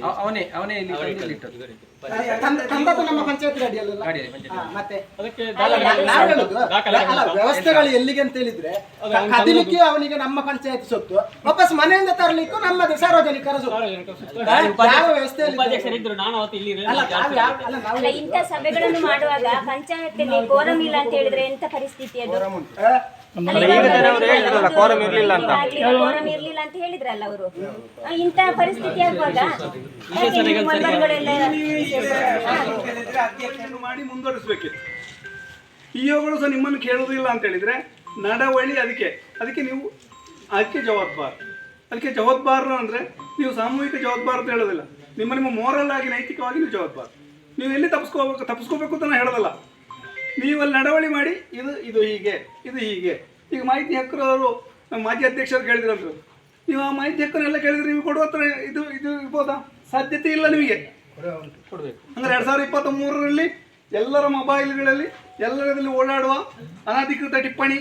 ಅವ- ಅವನೇ ಅವನೇ ಇಲ್ಲಿ ತಂದು ಇಲ್ಲಿ ಇಟ್ಟದ್ದು. ತಂದದ್ದು ನಮ್ಮ ಪಂಚಾಯತ್ ಗಾಡಿಯಲ್ಲ ಗಾಡಿಯಲ್ಲಿ ಪಂಚಾಯತ್ ಮತ್ತೆ? ಅದಕ್ಕೆ ಅಲ್ಲ, ನಾ- ನಾವ್ ಹೇಳುದು, ಅಲ್ಲ, ವ್ಯವಸ್ಥೆಗಳು ಎಲ್ಲಿಗೆ ಅಂತ ಹೇಳಿದ್ರೆ ಕ- ಕದಿಲಿಕ್ಕೆ ಅವನಿಗೆ ನಮ್ಮ ಪಂಚಾಯತ್ ಸೊತ್ತು. ವಾಪಸ್ ಮನೆಯಿಂದ ತರಲಿಕ್ಕೂ ನಮ್ಮದು ಸಾರ್ವಜನಿಕರ ಸೊತ್ತು. ಯಾವ ವ್ಯವಸ್ಥೆಯಲ್ಲಿ ಉಪಾಧ್ಯಕ್ಷರಿದ್ರು ನಾನು ಅವತ್ತು ಇಲ್ಲಿ ಇರಲಿಲ್ಲ. ಅಲ್ಲ ತಾವ್ ಯಾವ- ಅಲ್ಲ ನಾವು ಅಲ್ಲ ಇಂಥ ಸಭೆಗಳನ್ನು ಮಾಡುವಾಗ ಕೋರಂ ಇಲ್ಲ ಅಂತ ಹೇಳಿದ್ರೆ ಎಂತ ಪರಿಸ್ಥಿತಿ ಅದು? ಆ, ಕೋರಂ ಇರ್ಲಿಲ್ಲ ಅಂತ ಕೋರಂ ಇರ್ಲಿಲ್ಲ ಅಂತ ಹೇಳಿದ್ರಲ್ಲ ಅವರು ಇಂತ ಪರಿಸ್ಥಿತಿ ಆಗುವಾಗ ಅಧ್ಯಕ್ಷರು ಮಾಡಿ ಮುಂದುವರಿಸಬೇಕಿತ್ತು ಸಹ ನಿಮ್ಮನ್ನು ಕೇಳುವುದಿಲ್ಲ ಅಂತ ಹೇಳಿದ್ರೆ ನಡವಳಿ ಅದಕ್ಕೆ ಅದಕ್ಕೆ ನೀವು ಅದಕ್ಕೆ ಜವಾಬ್ದಾರ ಅದಕ್ಕೆ ಜವಾಬ್ದಾರ ಅಂದ್ರೆ ನೀವು ಸಾಮೂಹಿಕ ಜವಾಬ್ದಾರ ಅಂತ ಹೇಳೋದಿಲ್ಲ ನಿಮ್ಮ ನಿಮ್ಮ ಮೋರಲ್ ಆಗಿ ನೈತಿಕವಾಗಿ ನೀವು ಜವಾಬ್ದಾರ ನೀವು ಎಲ್ಲಿ ತಪ್ಪಿಸ್ಕೋಬೇಕು ತಪ್ಪಿಸ್ಕೋಬೇಕು ಅಂತ ನಾನು ಹೇಳೋದಲ್ಲ ನೀವು ಅಲ್ಲಿ ನಡವಳಿ ಮಾಡಿ ಇದು ಇದು ಹೀಗೆ ಇದು ಹೀಗೆ. ಈಗ ಮಾಹಿತಿ ಹಕ್ಕರವರು ನಮ್ಮ ಮಾಜಿ ಅಧ್ಯಕ್ಷರು ಕೇಳಿದ್ರಂದ್ರು ನೀವು ಆ ಮಾಹಿತಿ ಹಕ್ಕನ್ನೆಲ್ಲ ಕೇಳಿದ್ರೆ ನೀವು ಕೊಡುವ ಹತ್ರ ಇದು ಇದು ಇರ್ಬೋದಾ? ಸಾಧ್ಯತೆ ಇಲ್ಲ ನಿಮಗೆ. ಅಂದರೆ ಎರಡು ಸಾವಿರದ ಇಪ್ಪತ್ತ್ ಮೂರರಲ್ಲಿ ಎಲ್ಲರ ಮೊಬೈಲ್ಗಳಲ್ಲಿ ಎಲ್ಲರಲ್ಲಿ ಓಡಾಡುವ ಅನಧಿಕೃತ ಟಿಪ್ಪಣಿ.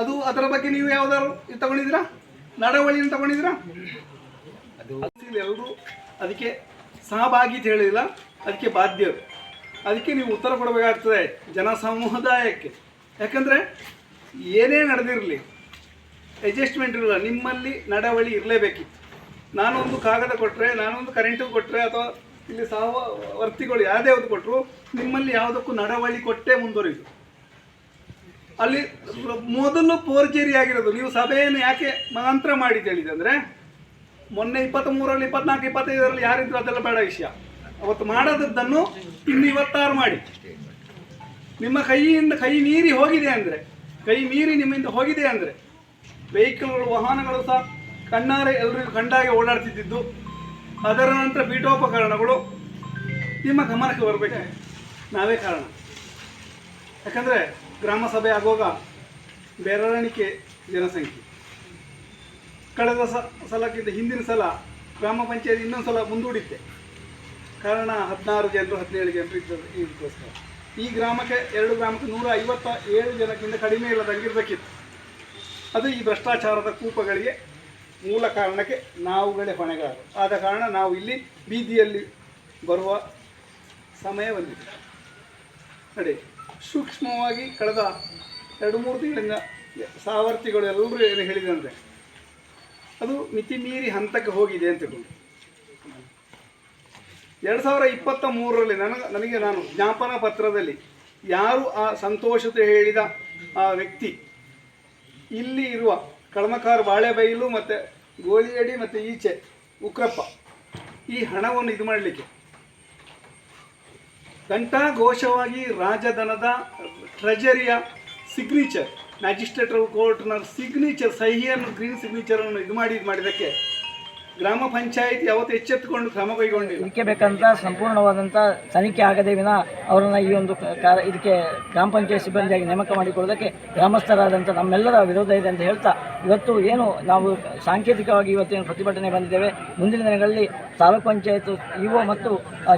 ಅದು ಅದರ ಬಗ್ಗೆ ನೀವು ಯಾವ್ದಾದ್ರು ಇದು ತಗೊಂಡಿದ್ದೀರಾ? ನಡವಳಿಯನ್ನು ತಗೊಂಡಿದ್ದೀರಾ? ಎಲ್ಲರೂ ಅದಕ್ಕೆ ಸಹಭಾಗಿ ಅಂತ ಹೇಳಿಲ್ಲ ಅದಕ್ಕೆ ಬಾಧ್ಯರು. ಅದಕ್ಕೆ ನೀವು ಉತ್ತರ ಕೊಡಬೇಕಾಗ್ತದೆ ಜನ ಸಮುದಾಯಕ್ಕೆ ಯಾಕಂದ್ರೆ ಏನೇ ನಡೆದಿರಲಿ ಅಡ್ಜಸ್ಟ್ಮೆಂಟ್ ಇರಲ್ಲ, ನಿಮ್ಮಲ್ಲಿ ನಡವಳಿ ಇರಲೇಬೇಕಿತ್ತು. ಒಂದು ಕಾಗದ ಕೊಟ್ಟರೆ ನಾನೊಂದು ಕರೆಂಟು ಕೊಟ್ಟರೆ ಅಥವಾ ಇಲ್ಲಿ ಸಹವರ್ತಿಗಳು ಯಾವುದೇ ಒಂದು ಕೊಟ್ಟರು ನಿಮ್ಮಲ್ಲಿ ಯಾವುದಕ್ಕೂ ನಡವಳಿ ಕೊಟ್ಟೇ ಮುಂದುವರಿದು ಅಲ್ಲಿ ಮೊದಲು ಪೋರ್ಜರಿ ಆಗಿರೋದು, ನೀವು ಸಭೆಯನ್ನು ಯಾಕೆ ಮಂತ್ರ ಮಾಡಿ ಹೇಳಿದೆ ಅಂದರೆ, ಮೊನ್ನೆ ಇಪ್ಪತ್ತ್ ಮೂರರಲ್ಲಿ ಇಪ್ಪತ್ನಾಲ್ಕು ಇಪ್ಪತ್ತೈದರಲ್ಲಿ ಯಾರಿದ್ರು ಅದೆಲ್ಲ ಬೇಡ ವಿಷಯ. ಅವತ್ತು ಮಾಡದದ್ದನ್ನು ಇನ್ನು ಇವತ್ತಾರು ಮಾಡಿ. ನಿಮ್ಮ ಕೈಯಿಂದ ಕೈ ಮೀರಿ ಹೋಗಿದೆ ಅಂದರೆ, ಕೈ ಮೀರಿ ನಿಮ್ಮಿಂದ ಹೋಗಿದೆ ಅಂದರೆ, ವೆಹಿಕಲ್ಗಳು, ವಾಹನಗಳು ಸಹ ಕಣ್ಣಾರೆ ಎಲ್ಲರಿಗೂ ಕಂಡಾಗೆ ಓಡಾಡ್ತಿದ್ದಿದ್ದು. ಅದರ ನಂತರ ಪೀಠೋಪಕರಣಗಳು ನಿಮ್ಮ ಗಮನಕ್ಕೆ ಬರಬೇಕು. ನಾವೇ ಕಾರಣ. ಯಾಕಂದರೆ ಗ್ರಾಮ ಸಭೆ ಆಗುವಾಗ ಬೆರಳಿಕೆ ಜನಸಂಖ್ಯೆ. ಕಳೆದ ಸಲಕ್ಕಿಂತ ಹಿಂದಿನ ಸಲ ಗ್ರಾಮ ಪಂಚಾಯತ್ ಇನ್ನೊಂದು ಸಲ ಮುಂದೂಡಿದ್ದೆ. ಕಾರಣ ಹದಿನಾರು ಜನರು, ಹದಿನೇಳು ಜನರು ಇದ್ದದ್ದು ಇದಕ್ಕೋಸ್ಕರ. ಈ ಗ್ರಾಮಕ್ಕೆ ಎರಡು ಗ್ರಾಮಕ್ಕೆ ನೂರ ಐವತ್ತ ಏಳು ಜನಕ್ಕಿಂತ ಕಡಿಮೆ ಇಲ್ಲದಂಗಿರ್ಬೇಕಿತ್ತು ಅದು ಈ ಭ್ರಷ್ಟಾಚಾರದ ಕೂಪಗಳಿಗೆ ಮೂಲ ಕಾರಣಕ್ಕೆ ನಾವುಗಳೇ ಹೊಣೆಗಾರರು. ಆದ ಕಾರಣ ನಾವು ಇಲ್ಲಿ ಬೀದಿಯಲ್ಲಿ ಬರುವ ಸಮಯ ಬಂದಿದೆ. ನೋಡಿ, ಸೂಕ್ಷ್ಮವಾಗಿ ಕಳೆದ ಎರಡು ಮೂರು ತಿಂಗಳಿಂದ ಸಾವರ್ತಿಗಳು ಎಲ್ಲರೂ ಏನು ಹೇಳಿದಂತೆ ಅದು ಮಿತಿ ಮೀರಿ ಹಂತಕ್ಕೆ ಹೋಗಿದೆ ಅಂತ ಎರಡು ಸಾವಿರ ಇಪ್ಪತ್ತ ಮೂರರಲ್ಲಿ ನನಗೆ ನನಗೆ ನಾನು ಜ್ಞಾಪನ ಪತ್ರದಲ್ಲಿ ಯಾರು ಆ ಸಂತೋಷತೆ ಹೇಳಿದ ಆ ವ್ಯಕ್ತಿ, ಇಲ್ಲಿ ಇರುವ ಕಳಮಕಾರ್ ಬಾಳೆಬೈಲು ಮತ್ತು ಗೋಳಿಯಡಿ ಮತ್ತು ಈಚೆ ಉಕ್ರಪ್ಪ, ಈ ಹಣವನ್ನು ಇದು ಮಾಡಲಿಕ್ಕೆ. ಘಂಟಾಘೋಷವಾಗಿ ರಾಜಧನದ ಟ್ರೆಜರಿಯ ಸಿಗ್ನೇಚರ್ ಮ್ಯಾಜಿಸ್ಟ್ರೇಟ್ ಕೋರ್ಟ್ನ ಸಿಗ್ನೇಚರ್ ಸಹಿಯನ್ನು ಗ್ರೀನ್ ಸಿಗ್ನೇಚರನ್ನು ಇದು ಮಾಡಿ, ಇದು ಮಾಡಿದ್ದಕ್ಕೆ ಗ್ರಾಮ ಪಂಚಾಯತ್ ಯಾವತ್ತು ಎಚ್ಚೆತ್ತುಕೊಂಡು ಕ್ರಮ ಕೈಗೊಂಡಿಲ್ಲ. ಇದಕ್ಕೆ ಬೇಕಂತ ಸಂಪೂರ್ಣವಾದಂಥ ತನಿಖೆ ಆಗದೆ ವಿನ ಅವರನ್ನು ಈ ಒಂದು ಕಾರ ಇದಕ್ಕೆ ಗ್ರಾಮ ಪಂಚಾಯತ್ ಸಿಬ್ಬಂದಿಯಾಗಿ ನೇಮಕ ಮಾಡಿಕೊಳ್ಳೋದಕ್ಕೆ ಗ್ರಾಮಸ್ಥರಾದಂಥ ನಮ್ಮೆಲ್ಲರ ವಿರೋಧ ಇದೆ ಅಂತ ಹೇಳ್ತಾ ಇವತ್ತು ಏನು ನಾವು ಸಾಂಕೇತಿಕವಾಗಿ ಇವತ್ತೇನು ಪ್ರತಿಭಟನೆ ಬಂದಿದ್ದೇವೆ. ಮುಂದಿನ ದಿನಗಳಲ್ಲಿ ತಾಲೂಕು ಪಂಚಾಯತ್, ಇಒ ಮತ್ತು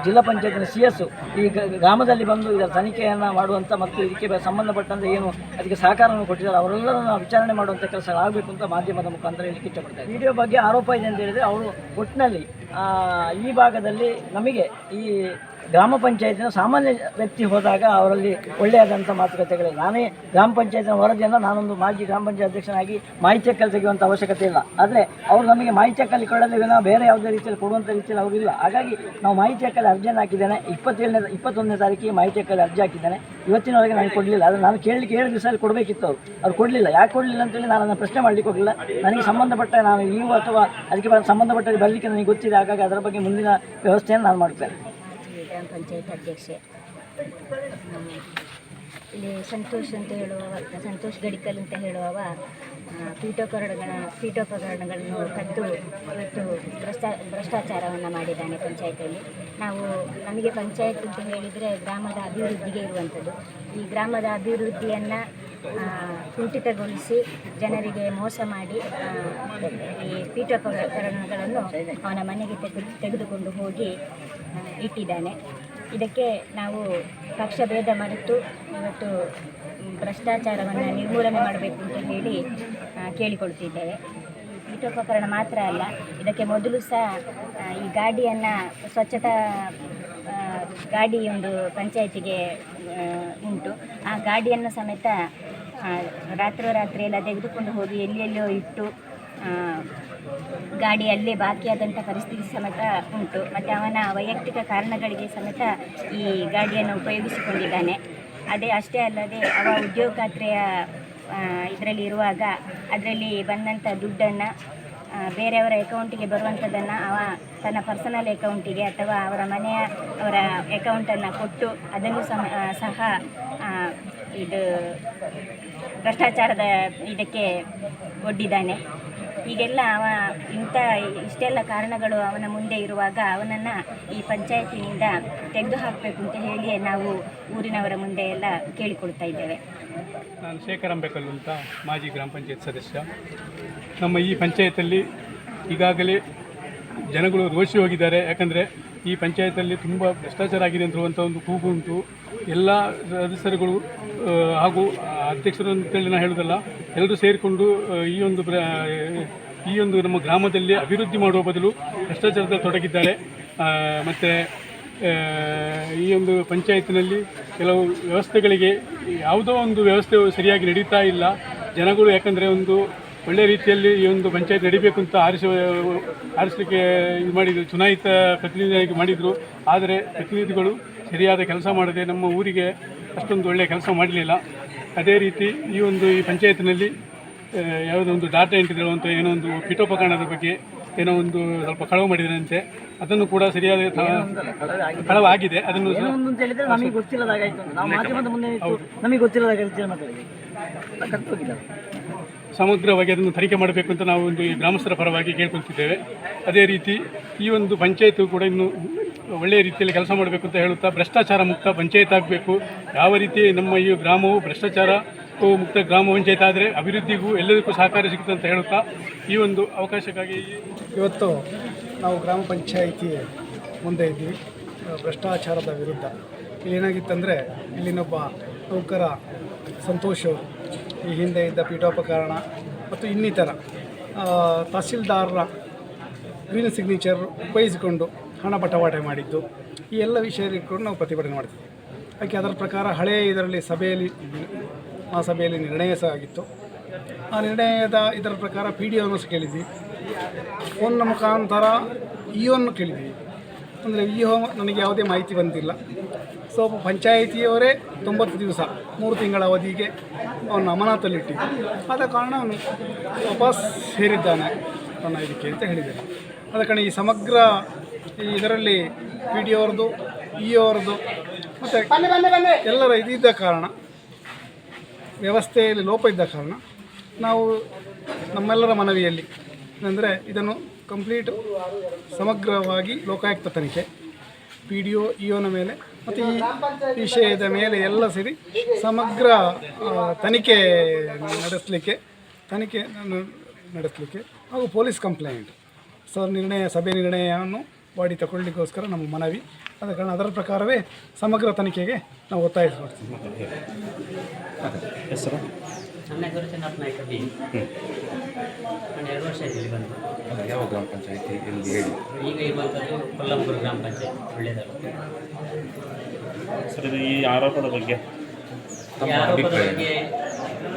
ಜಿಲ್ಲಾ ಪಂಚಾಯತ್ನ ಸಿ ಎಸ್ ಈ ಗ್ರಾಮದಲ್ಲಿ ಬಂದು ಇದರ ತನಿಖೆಯನ್ನು ಮಾಡುವಂಥ ಮತ್ತು ಇದಕ್ಕೆ ಸಂಬಂಧಪಟ್ಟಂತೆ ಏನು ಅದಕ್ಕೆ ಸಹಕಾರವನ್ನು ಕೊಟ್ಟಿದ್ದಾರೆ. ಅವರೆಲ್ಲರನ್ನು ವಿಚಾರಣೆ ಮಾಡುವಂಥ ಕೆಲಸಗಳಾಗಬೇಕು ಅಂತ ಮಾಧ್ಯಮದ ಮುಖಾಂತರ ಹೇಳಲಿಕ್ಕೆ ಇಷ್ಟಪಡ್ತಾರೆ ವಿಡಿಯೋ ಬಗ್ಗೆ ಆರೋಪ ಇದೆ ಅಂತ ಹೇಳಿದರೆ, ಅವರು ಒಟ್ಟಿನಲ್ಲಿ ಈ ಭಾಗದಲ್ಲಿ ನಮಗೆ ಈ ಗ್ರಾಮ ಪಂಚಾಯತಿನ ಸಾಮಾನ್ಯ ವ್ಯಕ್ತಿ ಹೋದಾಗ ಅವರಲ್ಲಿ ಒಳ್ಳೆಯದಂಥ ಮಾತುಕತೆಗಳು ನಾನೇ ಗ್ರಾಮ ಪಂಚಾಯತಿನ ವರದಿಯನ್ನು ನಾನೊಂದು ಮಾಜಿ ಗ್ರಾಮ ಪಂಚಾಯತ್ ಅಧ್ಯಕ್ಷನಾಗಿ ಮಾಹಿತಿ ಹಕ್ಕಲ್ಲಿ ತೆಗೆಯುವಂಥ ಅವಶ್ಯಕತೆ ಇಲ್ಲ. ಆದರೆ ಅವರು ನಮಗೆ ಮಾಹಿತಿ ಹಕ್ಕಲ್ಲಿ ಕೊಡಲು ವಿನ ಬೇರೆ ಯಾವುದೇ ರೀತಿಯಲ್ಲಿ ಕೊಡುವಂಥ ರೀತಿಯಲ್ಲಿ ಅವರಿಲ್ಲ ಹಾಗಾಗಿ ನಾವು ಮಾಹಿತಿ ಹಕ್ಕಲ್ಲಿ ಅರ್ಜಿಯನ್ನು ಹಾಕಿದ್ದೇನೆ. ಇಪ್ಪತ್ತೇಳನೇ, ಇಪ್ಪತ್ತೊಂದನೇ ತಾರೀಕಿಗೆ ಮಾಹಿತಿ ಹಕ್ಕಲ್ಲಿ ಅರ್ಜಿ ಹಾಕಿದ್ದೇನೆ. ಇವತ್ತಿನವರೆಗೆ ನಾನು ಕೊಡಲಿಲ್ಲ. ಆದರೆ ನಾನು ಕೇಳಲಿಕ್ಕೆ ಏಳು ದಿವಸದಲ್ಲಿ ಕೊಡಬೇಕಿತ್ತು ಅವರು. ಅವ್ರು ಕೊಡಲಿಲ್ಲ. ಯಾಕೆ ಕೊಡಲಿಲ್ಲ ಅಂತೇಳಿ ನಾನು ಅದನ್ನು ಪ್ರಶ್ನೆ ಮಾಡಲಿಕ್ಕೆ ಹೋಗಲಿಲ್ಲ. ನನಗೆ ಸಂಬಂಧಪಟ್ಟ ನಾನು ನೀವು ಅಥವಾ ಅದಕ್ಕೆ ಸಂಬಂಧಪಟ್ಟ ಬರಲಿಕ್ಕೆ ನನಗೆ ಗೊತ್ತಿದೆ. ಹಾಗಾಗಿ ಅದರ ಬಗ್ಗೆ ಮುಂದಿನ ವ್ಯವಸ್ಥೆಯನ್ನು ನಾನು ಮಾಡ್ತೇನೆ. ಗ್ರಾಮ ಪಂಚಾಯತ್ ಅಧ್ಯಕ್ಷೆ. ಇಲ್ಲಿ ಸಂತೋಷ್ ಅಂತ ಹೇಳುವವ, ಸಂತೋಷ್ ಗಡಿಕಲ್ ಅಂತ ಹೇಳುವವ ಪೀಠೋಪಕರಣಗಳ, ಪೀಠೋಪಕರಣಗಳನ್ನು ಕದ್ದು ಇವತ್ತು ಭ್ರಷ್ಟಾ, ಭ್ರಷ್ಟಾಚಾರವನ್ನು ಮಾಡಿದ್ದಾನೆ ಪಂಚಾಯತಲ್ಲಿ ನಾವು ನಮಗೆ ಪಂಚಾಯತ್ ಅಂತ ಹೇಳಿದರೆ ಗ್ರಾಮದ ಅಭಿವೃದ್ಧಿಗೆ ಇರುವಂಥದ್ದು. ಈ ಗ್ರಾಮದ ಅಭಿವೃದ್ಧಿಯನ್ನು ಕುಂಠಿತಗೊಳಿಸಿ ಜನರಿಗೆ ಮೋಸ ಮಾಡಿ ಈ ಪೀಠೋಪಕರಣಗಳನ್ನು ಅವನ ಮನೆಗೆ ತೆಗೆದು, ತೆಗೆದುಕೊಂಡು ಹೋಗಿ ಇಟ್ಟಿದ್ದಾನೆ. ಇದಕ್ಕೆ ನಾವು ಪಕ್ಷಭೇದ ಮರೆತು ಇವತ್ತು ಭ್ರಷ್ಟಾಚಾರವನ್ನು ನಿರ್ಮೂಲನೆ ಮಾಡಬೇಕು ಅಂತ ಹೇಳಿ ಕೇಳಿಕೊಳ್ತಿದ್ದೇವೆ. ಪೀಠೋಪಕರಣ ಮಾತ್ರ ಅಲ್ಲ, ಇದಕ್ಕೆ ಮೊದಲು ಸಹ ಈ ಗಾಡಿಯನ್ನು ಸ್ವಚ್ಛತಾ ಗಾಡಿ ಒಂದು ಪಂಚಾಯತಿಗೆ ಉಂಟು. ಆ ಗಾಡಿಯನ್ನು ಸಮೇತ ರಾತ್ರೋರಾತ್ರಿ ಎಲ್ಲ ತೆಗೆದುಕೊಂಡು ಹೋಗಿ ಎಲ್ಲೆಲ್ಲೋ ಇಟ್ಟು ಗಾಡಿ ಅಲ್ಲೇ ಬಾಕಿಯಾದಂಥ ಪರಿಸ್ಥಿತಿ ಸಮೇತ ಉಂಟು. ಮತ್ತು ಅವನ ವೈಯಕ್ತಿಕ ಕಾರಣಗಳಿಗೆ ಸಮೇತ ಈ ಗಾಡಿಯನ್ನು ಉಪಯೋಗಿಸಿಕೊಂಡಿದ್ದಾನೆ. ಅದೇ ಅಷ್ಟೇ ಅಲ್ಲದೆ ಅವ ಉದ್ಯೋಗ ಖಾತ್ರೆಯ ಇದರಲ್ಲಿ ಇರುವಾಗ ಅದರಲ್ಲಿ ಬಂದಂಥ ದುಡ್ಡನ್ನು ಬೇರೆಯವರ ಅಕೌಂಟಿಗೆ ಬರುವಂಥದ್ದನ್ನು ಅವ ತನ್ನ ಪರ್ಸನಲ್ ಅಕೌಂಟಿಗೆ ಅಥವಾ ಅವರ ಮನೆಯ ಅವರ ಅಕೌಂಟನ್ನು ಕೊಟ್ಟು ಅದನ್ನು ಸಹ ಇದು ಭ್ರಷ್ಟಾಚಾರದ ಇದಕ್ಕೆ ಒಡ್ಡಿದ್ದಾನೆ. ಹೀಗೆಲ್ಲ ಅವ ಇಂಥ ಇಷ್ಟೆಲ್ಲ ಕಾರಣಗಳು ಅವನ ಮುಂದೆ ಇರುವಾಗ ಅವನನ್ನು ಈ ಪಂಚಾಯತಿನಿಂದ ತೆಗೆದುಹಾಕಬೇಕು ಅಂತ ಹೇಳಿ ನಾವು ಊರಿನವರ ಮುಂದೆ ಎಲ್ಲ ಕೇಳಿಕೊಳ್ತಾ ಇದ್ದೇವೆ. ನಾನು ಶೇಖರ್ ಅಂಬೇಕಲ್ಲು ಅಂತ ಮಾಜಿ ಗ್ರಾಮ ಪಂಚಾಯತ್ ಸದಸ್ಯ. ನಮ್ಮ ಈ ಪಂಚಾಯತಲ್ಲಿ ಈಗಾಗಲೇ ಜನಗಳು ರೋಷಿ ಹೋಗಿದ್ದಾರೆ. ಯಾಕಂದರೆ ಈ ಪಂಚಾಯತಲ್ಲಿ ತುಂಬ ಭ್ರಷ್ಟಾಚಾರ ಆಗಿದೆ ಅಂತಿರುವಂಥ ಒಂದು ಕೂಗು ಉಂಟು. ಎಲ್ಲ ಸದಸ್ಯರುಗಳು ಹಾಗೂ ಅಧ್ಯಕ್ಷರು ಅಂತೇಳಿ ನಾನು ಹೇಳೋದಲ್ಲ ಎಲ್ಲರೂ ಸೇರಿಕೊಂಡು ಈ ಒಂದು ಈ ಒಂದು ನಮ್ಮ ಗ್ರಾಮದಲ್ಲಿ ಅಭಿವೃದ್ಧಿ ಮಾಡುವ ಬದಲು ಭ್ರಷ್ಟಾಚಾರದಲ್ಲಿ ತೊಡಗಿದ್ದಾರೆ. ಮತ್ತು ಈ ಒಂದು ಪಂಚಾಯತಿನಲ್ಲಿ ಕೆಲವು ವ್ಯವಸ್ಥೆಗಳಿಗೆ ಯಾವುದೋ ಒಂದು ವ್ಯವಸ್ಥೆ ಸರಿಯಾಗಿ ನಡೀತಾ ಇಲ್ಲ. ಜನಗಳು ಯಾಕಂದರೆ ಒಂದು ಒಳ್ಳೆಯ ರೀತಿಯಲ್ಲಿ ಈ ಒಂದು ಪಂಚಾಯತ್ ನಡಿಬೇಕು ಅಂತ ಆರಿಸ, ಆರಿಸಲಿಕ್ಕೆ ಇದು ಮಾಡಿದರು, ಚುನಾಯಿತ ಪ್ರತಿನಿಧಿಯಾಗಿ ಮಾಡಿದರು. ಆದರೆ ಪ್ರತಿನಿಧಿಗಳು ಸರಿಯಾದ ಕೆಲಸ ಮಾಡದೆ ನಮ್ಮ ಊರಿಗೆ ಅಷ್ಟೊಂದು ಒಳ್ಳೆಯ ಕೆಲಸ ಮಾಡಲಿಲ್ಲ. ಅದೇ ರೀತಿ ಈ ಒಂದು ಈ ಪಂಚಾಯತ್ನಲ್ಲಿ ಯಾವುದೋ ಒಂದು ಡಾಟಾ ಎಂಟ್ರಿ ಅಂತ ಏನೋ ಒಂದು ಪೀಠೋಪಕರಣದ ಬಗ್ಗೆ ಏನೋ ಒಂದು ಸ್ವಲ್ಪ ಕಳವು ಮಾಡಿದರಂತೆ ಅದನ್ನು ಕೂಡ ಸರಿಯಾದ ಕಳವು ಆಗಿದೆ. ಅದನ್ನು ಸಮಗ್ರವಾಗಿ ಅದನ್ನು ತನಿಖೆ ಮಾಡಬೇಕು ಅಂತ ನಾವು ಒಂದು ಈ ಗ್ರಾಮಸ್ಥರ ಪರವಾಗಿ ಕೇಳ್ಕೊಳ್ತಿದ್ದೇವೆ. ಅದೇ ರೀತಿ ಈ ಒಂದು ಪಂಚಾಯತ್ ಕೂಡ ಇನ್ನು ಒಳ್ಳೆಯ ರೀತಿಯಲ್ಲಿ ಕೆಲಸ ಮಾಡಬೇಕು ಅಂತ ಹೇಳುತ್ತಾ ಭ್ರಷ್ಟಾಚಾರ ಮುಕ್ತ ಪಂಚಾಯತ್ ಆಗಬೇಕು. ಯಾವ ರೀತಿ ನಮ್ಮ ಈ ಗ್ರಾಮವು ಭ್ರಷ್ಟಾಚಾರ ಮುಕ್ತ ಗ್ರಾಮ ಪಂಚಾಯತ್ ಆದರೆ ಅಭಿವೃದ್ಧಿಗೂ ಎಲ್ಲದಕ್ಕೂ ಸಹಕಾರ ಸಿಗುತ್ತೆ ಅಂತ ಹೇಳುತ್ತಾ ಈ ಒಂದು ಅವಕಾಶಕ್ಕಾಗಿ ಇವತ್ತು ನಾವು ಗ್ರಾಮ ಪಂಚಾಯಿತಿ ಮುಂದೆ ಇದ್ದೀವಿ. ಭ್ರಷ್ಟಾಚಾರದ ವಿರುದ್ಧ. ಏನಾಗಿತ್ತಂದರೆ ಇಲ್ಲಿನೊಬ್ಬ ನೌಕರ ಸಂತೋಷ್ ಈ ಹಿಂದೆ ಇದ್ದ ಪೀಠೋಪಕರಣ ಮತ್ತು ಇನ್ನಿತರ ತಹಸೀಲ್ದಾರರ ಗ್ರೀನ್ ಸಿಗ್ನೇಚರ್ ಉಪಯೋಗಿಸಿಕೊಂಡು ಹಣ ಬಟವಾಟೆ ಮಾಡಿದ್ದು, ಈ ಎಲ್ಲ ವಿಷಯ ಇಟ್ಕೊಂಡು ನಾವು ಪ್ರತಿಭಟನೆ ಮಾಡ್ತೀವಿ. ಅದಕ್ಕೆ ಅದರ ಪ್ರಕಾರ ಹಳೆಯ ಇದರಲ್ಲಿ ಸಭೆಯಲ್ಲಿ ಆ ಸಭೆಯಲ್ಲಿ ನಿರ್ಣಯ ಸಹ ಆಗಿತ್ತು. ಆ ನಿರ್ಣಯದ ಇದರ ಪ್ರಕಾರ ಪಿ ಡಿ ಒನ್ನು ಸಹ ಕೇಳಿದ್ವಿ. ಫೋನ್ನ ಮುಖಾಂತರ ಇಒನ್ನು ಕೇಳಿದ್ವಿ. ಅಂದರೆ ಇ ಒ ನನಗೆ ಯಾವುದೇ ಮಾಹಿತಿ ಬಂದಿಲ್ಲ. ಸೊ, ಪಂಚಾಯಿತಿಯವರೇ ತೊಂಬತ್ತು ದಿವಸ, ಮೂರು ತಿಂಗಳ ಅವಧಿಗೆ ಅವನು ಅಮಾನತಲ್ಲಿಟ್ಟಿದ್ದು ಆದ ಕಾರಣ ಅವನು ವಾಪಸ್ ಸೇರಿದ್ದಾನೆ, ತನ್ನ ಇದಕ್ಕೆ ಅಂತ ಹೇಳಿದ್ದಾರೆ. ಆದ ಕಾರಣ ಈ ಸಮಗ್ರ ಇದರಲ್ಲಿ ಪಿ ಡಿ ಅವ್ರದ್ದು ಇ ಅವ್ರದ್ದು ಮತ್ತು ಎಲ್ಲರ ಇದಿದ್ದ ಕಾರಣ ವ್ಯವಸ್ಥೆಯಲ್ಲಿ ಲೋಪ ಇದ್ದ ಕಾರಣ ನಾವು ನಮ್ಮೆಲ್ಲರ ಮನವಿಯಲ್ಲಿ ಅಂದರೆ ಇದನ್ನು ಕಂಪ್ಲೀಟ್ ಸಮಗ್ರವಾಗಿ ಲೋಕಾಯುಕ್ತ ತನಿಖೆ ಪಿ ಡಿ ಒ ಇಒನ ಮೇಲೆ ಮತ್ತು ಈ ವಿಷಯದ ಮೇಲೆ ಎಲ್ಲ ಸೇರಿ ಸಮಗ್ರ ತನಿಖೆ ನಡೆಸಲಿಕ್ಕೆ ತನಿಖೆ ನಡೆಸಲಿಕ್ಕೆ ಹಾಗೂ ಪೊಲೀಸ್ ಕಂಪ್ಲೇಂಟ್. ಸರ್ ನಿರ್ಣಯ ಸಭೆ ನಿರ್ಣಯವನ್ನು ಬಾಡಿ ತಗೊಳ್ಳಿಕ್ಕೋಸ್ಕರ ನಮ್ಮ ಮನವಿ. ಅದ ಕಾರಣ ಅದರ ಪ್ರಕಾರವೇ ಸಮಗ್ರ ತನಿಖೆಗೆ ನಾವು ಒತ್ತಾಯ ಮಾಡ್ತೀವಿ ಹೆಸರು? ನನ್ನ ಹೆಸರು ಚೆನ್ನಪ್ಪ ನಾಯ್ಕ ಬಿ ನಾನು ಎರಡು ವರ್ಷ ಆಯ್ತು ಇಲ್ಲಿ ಬಂದು. ಯಾವ ಗ್ರಾಮ ಪಂಚಾಯತಿ? ಎಲ್ಲಿ ಹೇಳಿ? ಈಗ ಇರುವಂಥದ್ದು ಕೊಲ್ಲಂಪುರ ಗ್ರಾಮ ಪಂಚಾಯತಿ. ಒಳ್ಳೆಯದಲ್ಲ ಸರ್ ಈ ಆರೋಪದ ಬಗ್ಗೆ ಈ ಆರೋಪದ ಬಗ್ಗೆ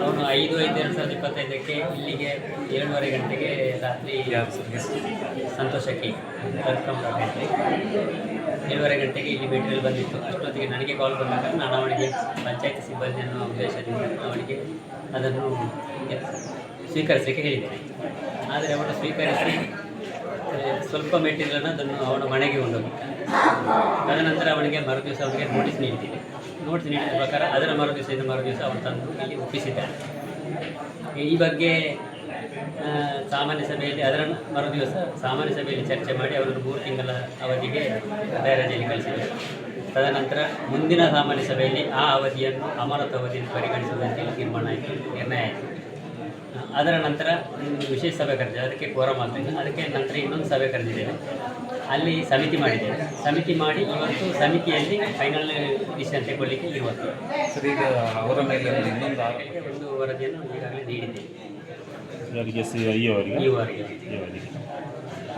ಅವನು ಐದು ಐದು ಎರಡು ಸಾವಿರದ ಇಪ್ಪತ್ತೈದಕ್ಕೆ ಇಲ್ಲಿಗೆ ಏಳುವರೆ ಗಂಟೆಗೆ ರಾತ್ರಿ ಸಂತೋಷಕ್ಕೆ ಕರ್ಕೊಂಡು ಏಳುವರೆ ಗಂಟೆಗೆ ಇಲ್ಲಿ ಭೇಟಿಯಲ್ಲಿ ಬಂದಿತ್ತು. ಅಷ್ಟೊತ್ತಿಗೆ ನನಗೆ ಕಾಲ್ ಬಂದಾಗ ನಾನು ಅವನಿಗೆ ಪಂಚಾಯತಿ ಸಿಬ್ಬಂದಿಯನ್ನು ಉದ್ದೇಶದಿಂದ ಅವನಿಗೆ ಅದನ್ನು ಸ್ವೀಕರಿಸಲಿಕ್ಕೆ ಹೇಳಿದ್ದೇನೆ ಆದರೆ ಅವನು ಸ್ವೀಕರಿಸಿ ಸ್ವಲ್ಪ ಮೆಟೀರಿಯಲನ್ನು ಅದನ್ನು ಅವನ ಮನೆಗೆ ಕೊಂಡೋಗಿದ್ದ. ತದನಂತರ ಅವನಿಗೆ ಮರುದಿವಸ ಅವನಿಗೆ ನೋಟಿಸ್ ನೀಡಿದ್ದೇನೆ ನೋಟಿಸ್ ನೀಡಿದ ಪ್ರಕಾರ. ಅದರ ಮರುದಿವಸದಿಂದ ಮರುದಿವಸ ಅವರು ತಂದು ಇಲ್ಲಿ ಒಪ್ಪಿಸಿದ್ದಾರೆ. ಈ ಬಗ್ಗೆ ಸಾಮಾನ್ಯ ಸಭೆಯಲ್ಲಿ ಅದರ ಮರುದಿವಸ ಸಾಮಾನ್ಯ ಸಭೆಯಲ್ಲಿ ಚರ್ಚೆ ಮಾಡಿ ಅವರನ್ನು ಮೂರು ತಿಂಗಳ ಅವಧಿಗೆ ರಜೆಯಲ್ಲಿ ಕಳಿಸಿದರು. ತದನಂತರ ಮುಂದಿನ ಸಾಮಾನ್ಯ ಸಭೆಯಲ್ಲಿ ಆ ಅವಧಿಯನ್ನು ಅಮಾನತು ಅವಧಿಯನ್ನು ಪರಿಗಣಿಸುವುದಂತೆ ತೀರ್ಮಾನ ಆಯಿತು, ನಿರ್ಣಯ ಆಯಿತು. ಅದರ ನಂತರ ವಿಶೇಷ ಸಭೆ ಕರೆದಿದೆ ಅದಕ್ಕೆ ಕೋರಮ್ ಆಗಲಿಲ್ಲ ಅದಕ್ಕೆ ನಂತರ ಇನ್ನೊಂದು ಸಭೆ ಕರೆದಿದ್ದೇವೆ ಅಲ್ಲಿ ಸಮಿತಿ ಮಾಡಿದ್ದೇವೆ. ಸಮಿತಿ ಮಾಡಿ ಇವತ್ತು ಸಮಿತಿಯಲ್ಲಿ ಫೈನಲ್ ಡಿಸಿಷನ್ ತಗೊಳ್ಳಿಕ್ಕೆ ಇವತ್ತು ಸರ್ ಈಗ ಅವರ ಮೇಲೆ ಒಂದು ಇನ್ನೊಂದು ಒಂದು ವರದಿಯನ್ನು ಈಗಾಗಲೇ ನೀಡಿದ್ದೇವೆ. ಸಿ ಅವರಿಗೆ? ಅವರಿಗೆ.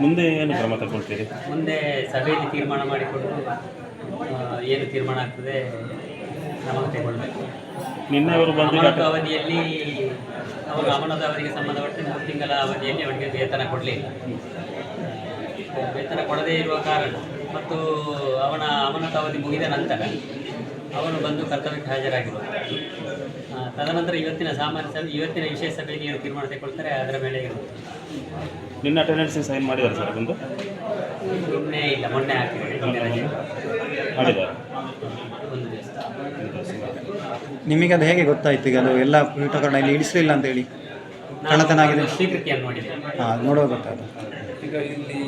ಮುಂದೆ ಏನು ಕ್ರಮ ತಗೊಳ್ತೀರಿ ಮುಂದೆ ಸಭೆಯಲ್ಲಿ ತೀರ್ಮಾನ ಮಾಡಿಕೊಂಡು ಏನು ತೀರ್ಮಾನ ಆಗ್ತದೆ ಕ್ರಮ ತೆಗೊಳ್ಬೇಕು. ನಿನ್ನೆ ಅವರು ಬಂದು ಅವಧಿಯಲ್ಲಿ ಅವರು ಅಮನದ ಅವಧಿಗೆ ಸಂಬಂಧಪಟ್ಟ ಮೂರು ತಿಂಗಳ ಅವಧಿಯಲ್ಲಿ ಅವರಿಗೆ ವೇತನ ಕೊಡಲಿಲ್ಲ. ವೇತನ ಕೊಡದೇ ಇರುವ ಕಾರಣ ಮತ್ತು ಅವನ ಅಮಾನತು ಅವಧಿ ಮುಗಿದ ನಂತರ ಅವನು ಬಂದು ಕರ್ತವ್ಯಕ್ಕೆ ಹಾಜರಾಗಿರುವ ತದನಂತರ ಇವತ್ತಿನ ಸಾಮಾನ್ಯ ಸಭೆ ಇವತ್ತಿನ ವಿಶೇಷ ಸಭೆಯಲ್ಲಿ ಏನು ತೀರ್ಮಾನ ತೆಗೆದುಕೊಳ್ತಾರೆ ಅದರ ಮೇಲೆ ಇರುತ್ತೆ. ನಿನ್ನ ಅಟೆಂಡೆನ್ಸ್ ಸೈನ್ ಮಾಡಿದ್ದಾರೆ ಸರ್ ಬಂದು ನಿನ್ನೆ ಇಲ್ಲ ಮೊನ್ನೆ ಹಾಕಿದ್ದಾರೆ ನಿನ್ನೆ ರಜೆ. ಮಾಡಿದ್ದಾರೆ. ಒಂದು ದಿವಸ. ನಿಮಗೆ ಅದು ಹೇಗೆ ಗೊತ್ತಾಯ್ತು ಈಗ ಅದು ಎಲ್ಲ ಪೀಠಗಳನ್ನ ಇಲ್ಲಿ ಇಳಿಸಲಿಲ್ಲ ಅಂತ ಹೇಳಿ? ಕಳ್ಳತನ ಆಗಿದೆ ಸ್ವೀಕೃತಿಯನ್ನು ನೋಡಿದೆ. ಹಾಂ ನೋಡುವ ಗೊತ್ತಾಯ್ತು. ಈಗ ಇಲ್ಲಿ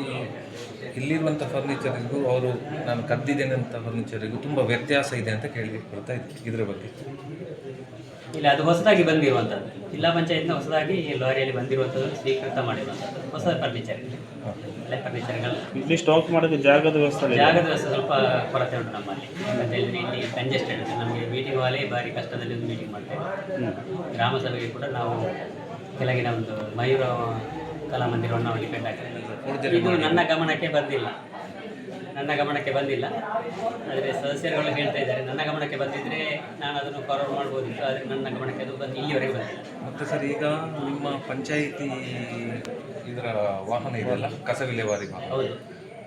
ಇಲ್ಲಿರುವಂಥ ಫರ್ನಿಚರಿಗೂ ಅವರು ನಾನು ಕದ್ದಿದ್ದೇನೆ ಅಂತ ಫರ್ನಿಚರಿಗೂ ತುಂಬ ವ್ಯತ್ಯಾಸ ಇದೆ ಅಂತ ಕೇಳಲಿಕ್ಕೆ ಬರ್ತಾ ಇತ್ತು ಇದ್ರ ಬಗ್ಗೆ. ಇಲ್ಲ ಅದು ಹೊಸದಾಗಿ ಬಂದಿರುವಂಥದ್ದು. ಜಿಲ್ಲಾ ಪಂಚಾಯತ್ನ ಹೊಸದಾಗಿ ಲಾರಿಯಲ್ಲಿ ಬಂದಿರುವಂಥದ್ದು ಸ್ವೀಕೃತ ಮಾಡಿರುವಂಥದ್ದು. ಹೊಸ ಫರ್ನಿಚರ್ ಹಳೆ ಫರ್ನಿಚರ್ಗಳು ಇಲ್ಲಿ ಸ್ಟಾಕ್ ಮಾಡೋದು ಜಾಗದ ವ್ಯವಸ್ಥೆ ಇದೆ. ಜಾಗದ ವ್ಯವಸ್ಥೆ ಸ್ವಲ್ಪ ಕೊರತೆ ಉಂಟು ನಮ್ಮಲ್ಲಿ. ಅಂತ ಹೇಳಿದ್ರೆ ಇಲ್ಲಿ ಕಂಜೆಸ್ಟೆಡ್ ನಮಗೆ ಮೀಟಿಂಗ್ ಹಾಲೇ ಭಾರಿ ಕಷ್ಟದಲ್ಲಿ ಒಂದು ಮೀಟಿಂಗ್ ಮಾಡ್ತೇವೆ. ಗ್ರಾಮ ಸಭೆಗೆ ಕೂಡ ನಾವು ಕೆಳಗಿನ ಒಂದು ಮಯೂರ ಕಲಾಮಂದಿರವನ್ನು ನಾವು ಡಿಪೆಂಡ್ ಆಗ್ತೇವೆ ಇದು ನನ್ನ ಗಮನಕ್ಕೆ ಬಂದಿಲ್ಲ. ನನ್ನ ಗಮನಕ್ಕೆ ಬಂದಿಲ್ಲ. ಆದರೆ ಸದಸ್ಯರುಗಳು ಹೇಳ್ತಾ ಇದ್ದಾರೆ ನನ್ನ ಗಮನಕ್ಕೆ ಬಂದಿದ್ದರೆ ನಾನು ಅದನ್ನು ಫಾರ್ವರ್ಡ್ ಮಾಡ್ಬೋದಿತ್ತು ಆದರೆ ನನ್ನ ಗಮನಕ್ಕೆ ಅದು ಬಂದು ಇಲ್ಲಿವರೆಗೆ ಬಂದಿಲ್ಲ. ಮತ್ತು ಸರ್ ಈಗ ನಿಮ್ಮ ಪಂಚಾಯಿತಿ ಇದರ ವಾಹನ ಇದೆಯಲ್ಲ ಕಸ ವಿಲೇವಾರಿ ಹೌದು.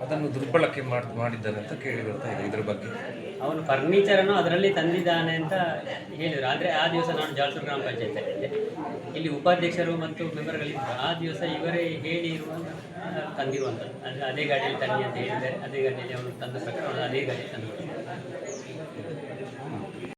ಅದನ್ನು ದುರ್ಬಳಕೆ ಮಾಡಿ ಮಾಡಿದ್ದಾನೆ ಅಂತ ಕೇಳಿ ಬರ್ತಾ ಇದೆ ಇದ್ರ ಬಗ್ಗೆ. ಅವನು ಫರ್ನಿಚರನ್ನು ಅದರಲ್ಲಿ ತಂದಿದ್ದಾನೆ ಅಂತ ಹೇಳಿದರು. ಆದರೆ ಆ ದಿವಸ ನಾನು ಜಾಲ್ಸೂರು ಗ್ರಾಮ ಪಂಚಾಯತಲ್ಲಿದ್ದೆ ಇಲ್ಲಿ ಉಪಾಧ್ಯಕ್ಷರು ಮತ್ತು ಮೆಂಬರ್ಗಳಿದ್ದರು ಆ ದಿವಸ ಇವರೇ ಹೇಳಿ ಇರುವ ತಂದಿರುವಂಥದ್ದು. ಅಂದರೆ ಅದೇ ಗಾಡಿಯಲ್ಲಿ ತನ್ನಿ ಅಂತ ಹೇಳಿದ್ದಾರೆ. ಅದೇ ಗಾಡಿಯಲ್ಲಿ ಅವನು ತಂದ ಪ್ರಕಾರ ಅದೇ ಗಾಡಿಯಲ್ಲಿ ತಂದು